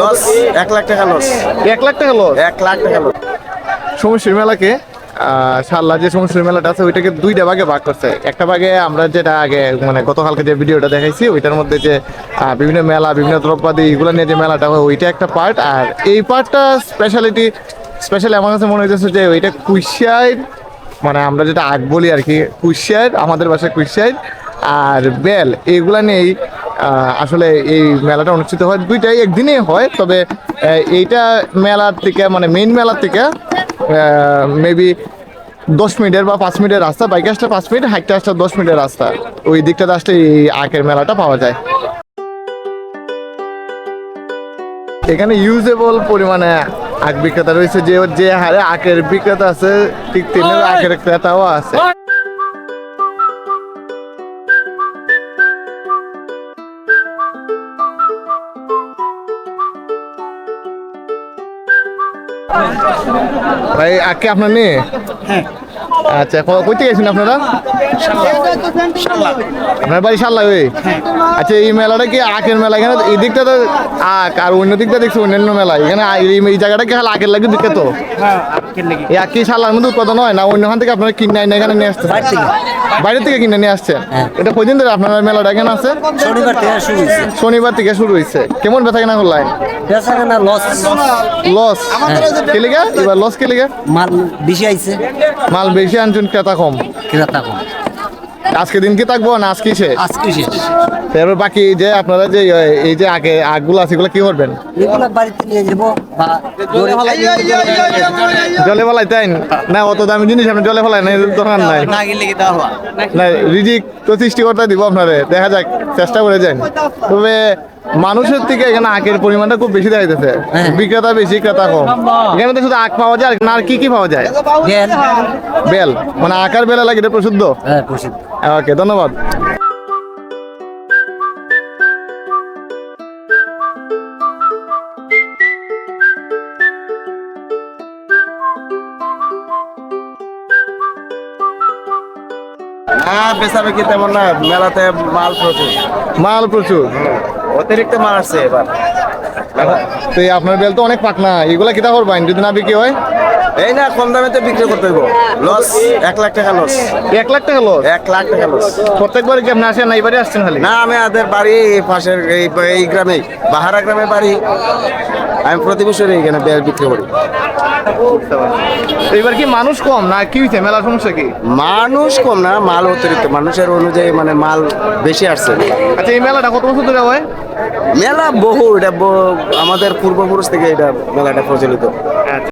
Loss এক লাখ টাকা loss এক লাখ টাকা লস এক লাখ টাকা লস সমস্যার মেলাকে শাল্লা যে সমস্যার মেলাটা আছে ওইটাকে দুইটা ভাগে ভাগ করছে। একটা ভাগে আমরা যেটা আগে মানে গতকালকে যে ভিডিওটা দেখাইছি ওইটার মধ্যে যে বিভিন্ন মেলা বিভিন্ন দ্রব্যাদি এগুলো নিয়ে যে মেলাটা হয় ওইটা একটা পার্ট আর এই পার্টটা স্পেশালিটি স্পেশালি আমার কাছে মনে হইতেছে যে ওইটা কুইশাইড মানে আমরা যেটা আগ বলি আর কি কুইশাইড আমাদের বাসায় কুইশাইড আর বেল এইগুলা নিয়েই আসলে এই মেলাটা অনুষ্ঠিত হয় দুইটাই একদিনেই হয়, তবে এইটা মেলার থেকে মানে মেইন মেলার থেকে মেবি দশ মিনিটের বা পাঁচ মিনিটের রাস্তা বাইকে আসলে পাঁচ মিনিট হাইটে আসলে দশ মিনিটের রাস্তা। ওই দিকটাতে আসলে এই আখের মেলাটা পাওয়া যায়। এখানে ইউজেবল পরিমাণে আখ বিক্রেতা রয়েছে, যে যে হারে আখের বিক্রেতা আছে, ঠিক তেমনি আখের ক্রেতাও আছে। ভাই আখকে আপনার নেই আচ্ছা কই থেকে গেছেন আপনারা? আপনার বাড়ি সাল্লা ওই? আচ্ছা এই মেলাটা কি আখের মেলা? এখানে এই দিকটা তো আখ আর অন্য দিকটা দেখছি অন্যান্য মেলা। এখানে এই জায়গাটা কি খালি আখের লাগে বিখ্যাত এই আখ কি সাল্লার মধ্যে উৎপাদন হয় না? অন্যখান থেকে আপনারা কিনে আইন এখানে নিয়ে আসছে বাইরে থেকে। কিনে নিয়ে আসছে এটা কয়দিন ধরে আপনার মেলাটা এখানে আছে? শনিবার থেকে শুরু হয়েছে। শনিবার থেকে শুরু হয়েছে। কেমন বেচা কেনা করলেন? বেচা কেনা লস লস কেলিগা? এবার লস কেলিগা? মাল বেশি আইছে। মাল বেশি? আনছেন ক্রেতা কম। ক্রেতা কম। আজকে দিন কি থাকব না আজকে শেষ? আজকে শেষ। তারপর বাকি যে আপনারা যে এই যে আগে আগগুলো আছে এগুলো কি করবেন? এগুলো বাড়িতে নিয়ে যাব বা জলে ফেলাই তাই না অত দামি জিনিস আপনি জলে ফেলাই না দরকার নাই। না রিজিক তো সৃষ্টিকর্তা দিব আপনারে। দেখা যাক চেষ্টা করে যান তবে মানুষের থেকে এখানে আখের পরিমাণটা খুব বেশি দেখা যাচ্ছে হ্যাঁ। বিক্রেতা বেশি ক্রেতা কম। এখানে তো শুধু আখ পাওয়া যায় আর কি কি পাওয়া যায়? বেল। বেল। মানে আকার বেলা লাগে এটা প্রসিদ্ধ? হ্যাঁ প্রসিদ্ধ। ওকে ধন্যবাদ। না বেচাবে কি তেমন না মেলাতে মাল প্রচুর। মাল প্রচুর। অতিরিক্ত মাল আসছে এবার। তো এই আপনার বেল তো অনেক পাকনা এগুলা কিতা করবেন যদি না বিক্রি হয়? এই না কম দামে তো বিক্রি করতে হইব। লস এক লাখ টাকা লস এক লাখ টাকা লস এক লাখ টাকা লস প্রত্যেকবার কি আপনি আসেন না? এবারে আসছেন খালি? না আমি আমাদের বাড়ি পাশের এই গ্রামে বাহারা গ্রামে বাড়ি। আমি প্রতি বছর এখানে বেল বিক্রি করি। এবার কি মানুষ কম না কি হয়েছে মেলার সমস্যা কি? মানুষ কম না মাল অতিরিক্ত। মানুষের অনুযায়ী মানে মাল বেশি আসছে। আচ্ছা এই মেলাটা কত বছর ধরে হয়? মেলা বহু এটা আমাদের পূর্বপুরুষ থেকে এটা মেলাটা প্রচলিত।